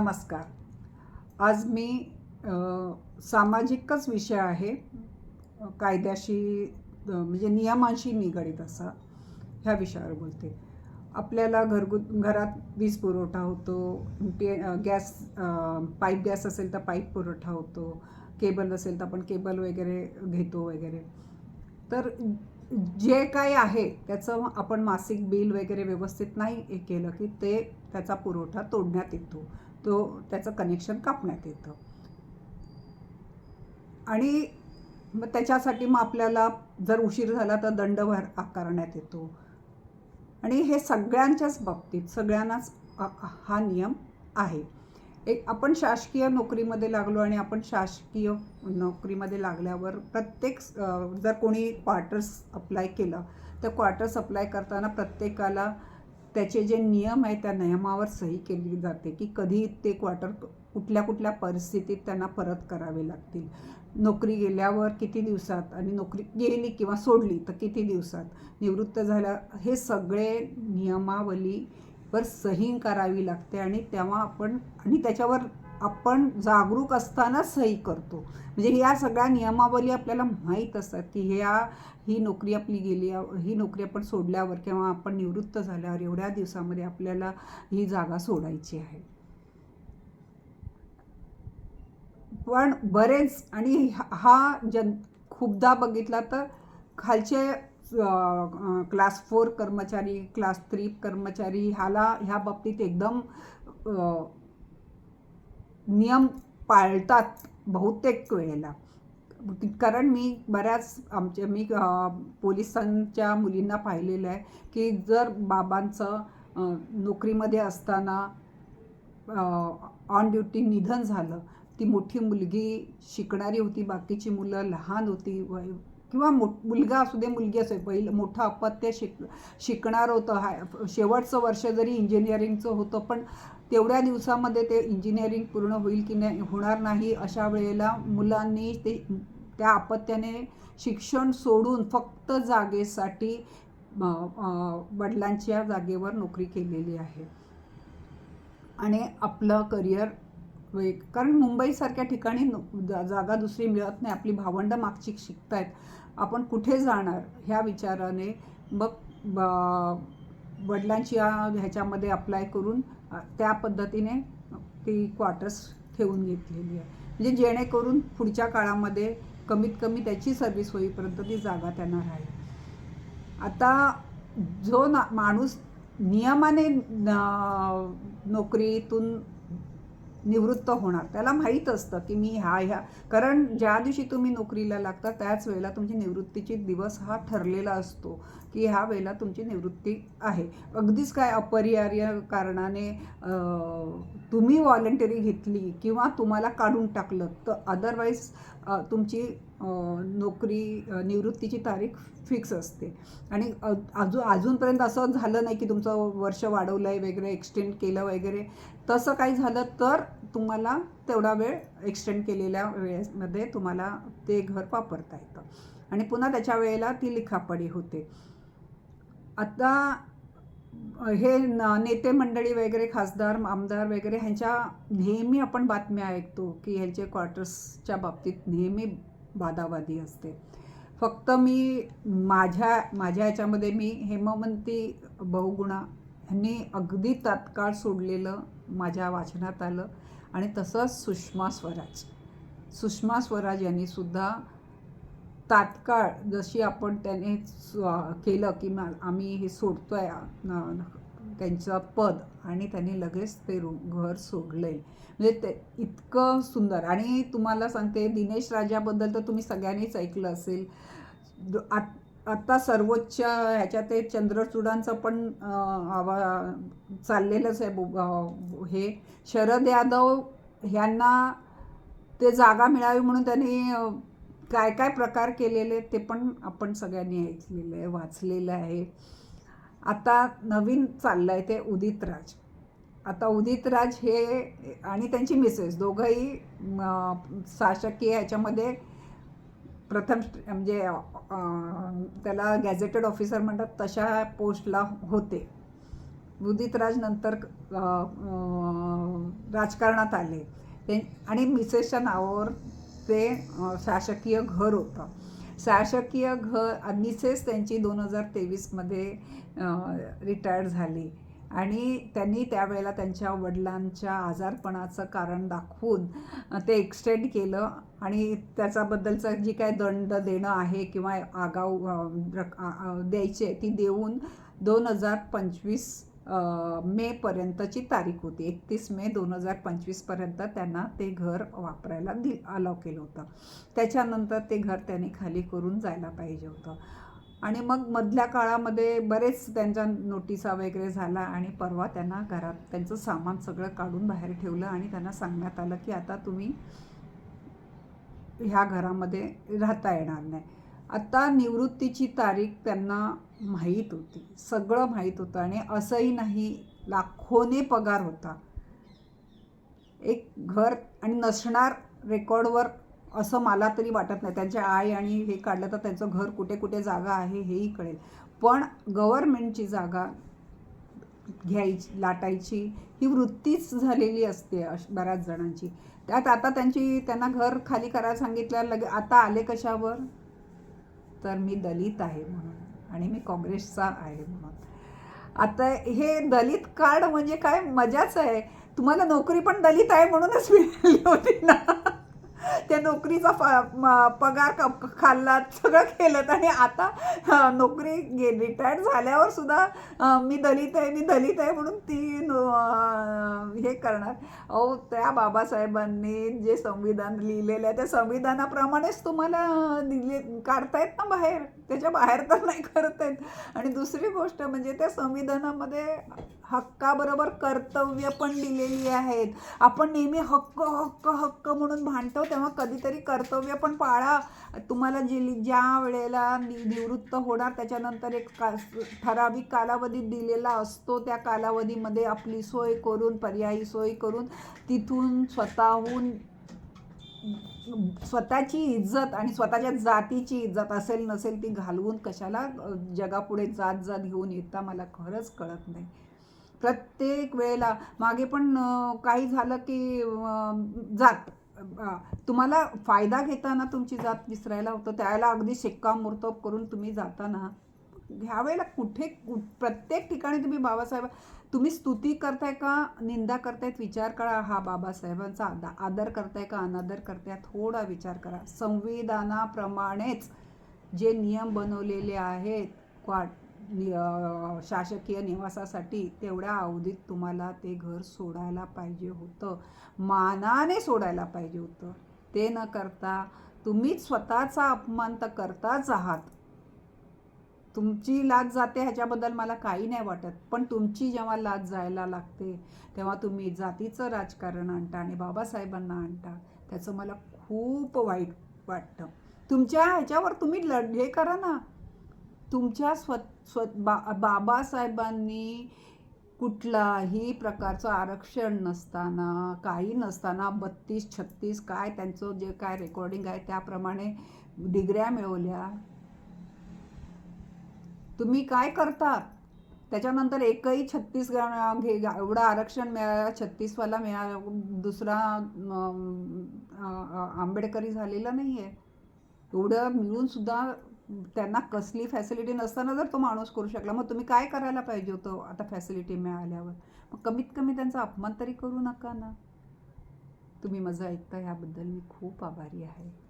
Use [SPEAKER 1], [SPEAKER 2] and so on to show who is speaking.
[SPEAKER 1] नमस्कार. आज मी सामाजिकच विषय आहे. कायद्याशी म्हणजे नियमांशी निगडीत असा ह्या विषयावर बोलते. आपल्याला घरगु घरात वीज पुरवठा होतो ते गॅस पाईप गॅस असेल तर पाईप पुरवठा होतो केबल असेल तर आपण केबल वगैरे घेतो वगैरे. तर जे काही आहे त्याचं आपण मासिक बिल वगैरे व्यवस्थित नाही केलं की ते त्याचा पुरवठा तोडण्यात येतो. तो त्याचं कनेक्शन कापण्यात येतं. आणि मग त्याच्यासाठी मग आपल्याला जर उशीर झाला तर दंड भर आकारण्यात येतो. आणि हे सगळ्यांच्याच बाबतीत सगळ्यांनाच हा नियम आहे. एक आपण शासकीय नोकरीमध्ये लागलो आणि आपण शासकीय नोकरीमध्ये लागल्यावर प्रत्येक जर कोणी क्वार्टर्स अप्लाय केलं तर क्वार्टर्स अप्लाय करताना प्रत्येकाला त्याचे जे नियम आहे त्या नियमावर सही केली जाते की कधी ते क्वार्टर कुठल्या कुठल्या परिस्थितीत त्यांना परत करावे लागतील. नोकरी गेल्यावर किती दिवसात आणि नोकरी गेली किंवा सोडली तर किती दिवसात? निवृत्त झाल्या हे सगळे नियमावलीवर सही करावी लागते आणि तेव्हा आपण आणि त्याच्यावर आपण जागरूक असतानाच सही करतो. म्हणजे ह्या सगळ्या नियमावली आपल्याला माहीत असतात की ह्या ही नोकरी आपली गेली ही नोकरी आपण सोडल्यावर किंवा आपण निवृत्त झाल्यावर एवढ्या दिवसामध्ये आपल्याला ही जागा सोडायची आहे. पण बरेच आणि हा- जन खूपदा बघितला तर खालचे क्लास फोर कर्मचारी क्लास थ्री कर्मचारी ह्याला ह्या बाबतीत एकदम नियम पाळतात बहुतेक वेळेला. कारण मी बऱ्याच आमच्या मी पोलिसांच्या मुलींना पाहिलेलं आहे की जर बाबांचं नोकरीमध्ये असताना ऑन ड्युटी निधन झालं ती मोठी मुलगी शिकणारी होती बाकीची मुलं लहान होती वय किंवा मो मुलगा असू दे मुलगी असेल पहिलं मोठं अपत्य शिक शिकणार होतं हाय शेवटचं वर्ष जरी इंजिनिअरिंगचं होतं पण तेवढ्या दिवसामध्ये ते इंजिनिअरिंग पूर्ण होईल की नाही होणार नाही अशा वेळेला मुलांनी ते त्या अपत्याने शिक्षण सोडून फक्त जागेसाठी वडिलांच्या जागेवर नोकरी केलेली आहे. आणि आपलं करिअर वेग कारण मुंबईसारख्या ठिकाणी जागा दुसरी मिळत नाही आपली भावंडं मागची शिकतायत. आपण कुठे जाणार ह्या विचाराने मग वडिलांच्या ह्याच्यामध्ये अप्लाय करून त्या पद्धतीने ती क्वार्टर्स ठेवून घेतलेली आहे. म्हणजे जेणेकरून पुढच्या काळामध्ये कमीत कमी त्याची सर्व्हिस होईपर्यंत ती जागा त्यांना राहील. आता जो ना माणूस नियमाने न- नोकरीतून निवृत्त होणार. त्याला माहीत असतं की मी ह्या ह्या. कारण ज्या दिवशी तुम्ही नोकरीला लागता त्याच वेळेला तुमची निवृत्तीची दिवस हा ठरलेला असतो की ह्या वेळेला तुमची निवृत्ती आहे. अगदीच काय अपरिहार्य कारणाने तुम्ही व्हॉलेंटरी घेतली किंवा तुम्हाला काढून टाकलं तर अदरवाईज तुमची नोकरी निवृत्तीची तारीख फिक्स असते. आणि अजून अजूनपर्यंत असं झालं नाही की तुमचं वर्ष वाढवलं आहे वगैरे एक्सटेंड केलं वगैरे. तसं काही झालं तर तुम्हाला तेवढा वेळ एक्सटेंड केलेल्या वेळेमध्ये तुम्हाला ते घर वापरता येतं. आणि पुन्हा त्याच्या वेळेला ती लिखापडी होते. आता हे न नेते मंडळी वगैरे खासदार आमदार वगैरे ह्यांच्या नेहमी आपण बातम्या ऐकतो की ह्यांचे क्वार्टर्सच्या बाबतीत नेहमी वादावादी असते. फक्त मी माझ्या माझ्या याच्यामध्ये मी हेमवंती बहुगुणा ह्यांनी अगदी तात्काळ सोडलेलं माझ्या वाचनात आलं आणि तसंच सुषमा स्वराज. सुषमा स्वराज यांनी सुद्धा तात्काळ जशी आपण त्याने केलं की मा- आम्ही हे सोडतो आहे त्यांचं पद आणि त्यांनी लगेच ते रू घर आहे म्हणजे ते इतकं सुंदर. आणि तुम्हाला सांगते दिनेश राजाबद्दल तर तुम्ही सगळ्यांनीच ऐकलं असेल. द- आत- सर्वोच्च ह्याच्यात ते चंद्रचूडांचं पण आवा चाललेलंच आहे हे. शरद यादव ह्यांना ते जागा मिळावी म्हणून त्यांनी काय काय प्रकार केलेले ते पण आपण सगळ्यांनी ऐकलेलं आहे वाचलेलं आहे. आता नवीन चाललं आहे ते उदित राज. आता उदित राज हे आणि त्यांची मिसेस दोघंही शासकीय ह्याच्यामध्ये प्रथम म्हणजे त्याला गॅझेटेड ऑफिसर म्हणतात तशा पोस्टला होते. उदित राज नंतर राजकारणात आले. ते आणि मिसेसच्या नावावर ते शासकीय घर होतं. शासकीय घर मिसेस त्यांची दोन हजार तेवीसमध्ये रिटायर्ड झाली. आणि त्यांनी त्यावेळेला त्यांच्या वडिलांच्या आजारपणाचं कारण दाखवून ते एक्सटेंड केलं. आणि त्याच्याबद्दलचं जी काय दंड देणं आहे किंवा आगाऊ रक- द्यायची आहे ती देऊन दोन हजार पंचवीस मेपर्यंतची तारीख होती. एकतीस मे दोन हजार पंचवीसपर्यंत त्यांना ते घर वापरायला दि अलाव केलं होतं. त्याच्यानंतर ते घर त्यांनी खाली करून जायला पाहिजे होतं. आणि मग मधल्या काळामध्ये बरेच त्यांच्या नोटिसा वगैरे झाला आणि परवा त्यांना घरात त्यांचं सामान सगळं काढून बाहेर ठेवलं आणि त्यांना सांगण्यात आलं की आता तुम्ही ह्या घरामध्ये राहता येणार नाही. आता निवृत्तीची तारीख त्यांना माहीत होती. सगळं माहीत होतं आणि असंही नाही लाखोने पगार होता. एक घर आणि नसणार रेकॉर्डवर असं मला तरी वाटत नाही. त्यांच्या आई आणि हे काढलं तर त्यांचं घर कुठे कुठे जागा आहे हेही कळेल. पण गव्हर्मेंटची जागा घ्यायची लाटायची ही वृत्तीच झालेली असते अश बऱ्याच जणांची. त्यात आता त्यांची त्यांना घर खाली करायला सांगितलं लगे आता आले कशावर? तर मी दलित आहे म्हणून. आणि मी काँग्रेसचा आहे म्हणून. आता हे दलित कार्ड म्हणजे काय? मजाच आहे. तुम्हाला नोकरी पण दलित आहे म्हणूनच मिळाली होती ना. त्या नोकरीचा फ- पगार क- खाल्ला सगळं केलं आणि आता नोकरी गे रिटायर्ड झाल्यावर सुद्धा मी दलित आहे मी दलित आहे म्हणून ती हे करणार. अहो त्या बाबासाहेबांनी जे संविधान लिहिलेलं आहे त्या संविधानाप्रमाणेच तुम्हाला दिले काढतायत ना बाहेर. त्याच्या बाहेर तर नाही करत आहेत. आणि दुसरी गोष्ट म्हणजे त्या संविधानामध्ये हक्काबरोबर कर्तव्य पण दिलेली आहेत. आपण नेहमी हक्क हक्क हक्क म्हणून भांडतो तेव्हा कधीतरी कर्तव्य पण पाळा. तुम्हाला जे ज्या वेळेला नि निवृत्त होणार त्याच्यानंतर एक का ठराविक कालावधी दिलेला असतो त्या कालावधीमध्ये आपली सोय करून पर्यायी सोय करून तिथून स्वतःहून स्वतःची इज्जत आणि स्वतःच्या जातीची इज्जत असेल नसेल ती घालवून कशाला जगापुढे जात जात घेऊन येता मला खरंच कळत नाही. प्रत्येक वेळेला मागे पण काही झालं की जात. तुम्हाला फायदा घेताना तुमची जात विसरायला होतं त्याला अगदी शिक्कामोर्तब करून तुम्ही जाताना ह्या वेळेला कुठे कु- प्रत्येक ठिकाणी तुम्ही बाबासाहेब तुम्ही स्तुती करताय का निंदा करतायत विचार करा हा बाबासाहेबांचा आदा आदर करताय का अनादर करताय थोडा विचार करा. संविधानाप्रमाणेच जे नियम बनवलेले आहेत क्वाट नि- शासकीय निवासासाठी तेवढ्या अवधीत तुम्हाला ते घर सोडायला पाहिजे होतं. मानाने सोडायला पाहिजे होतं. ते न करता तुम्हीच स्वतःचा अपमान तर करताच आहात. तुमची लाज जाते ह्याच्याबद्दल मला काही नाही वाटत. पण तुमची जेव्हा लाज जायला लागते तेव्हा तुम्ही जातीचं राजकारण आणता आणि बाबासाहेबांना आणता. त्याचं मला खूप वाईट वाटतं. तुमच्या ह्याच्यावर तुम्ही लढ हे करा ना. तुमच्या स्व स्व बा बाबासाहेबांनी कुठलाही प्रकारचं आरक्षण नसताना काही नसताना बत्तीस छत्तीस काय त्यांचं जे काय रेकॉर्डिंग आहे त्याप्रमाणे डिग्र्या मिळवल्या. तुम्ही काय करता त्याच्यानंतर एकही छत्तीस घे एवढं आरक्षण मिळालं छत्तीसवाला मिळाला दुसरा आंबेडकरी झालेला नाही आहे एवढं मिळून सुद्धा त्यांना कसली फॅसिलिटी नसताना जर तो माणूस करू शकला मग तुम्ही काय करायला पाहिजे होतं आता फॅसिलिटी मिळाल्यावर? मग कमीत कमी त्यांचा अपमान तरी करू नका ना. तुम्ही माझं ऐकता ह्याबद्दल मी खूप आभारी आहे.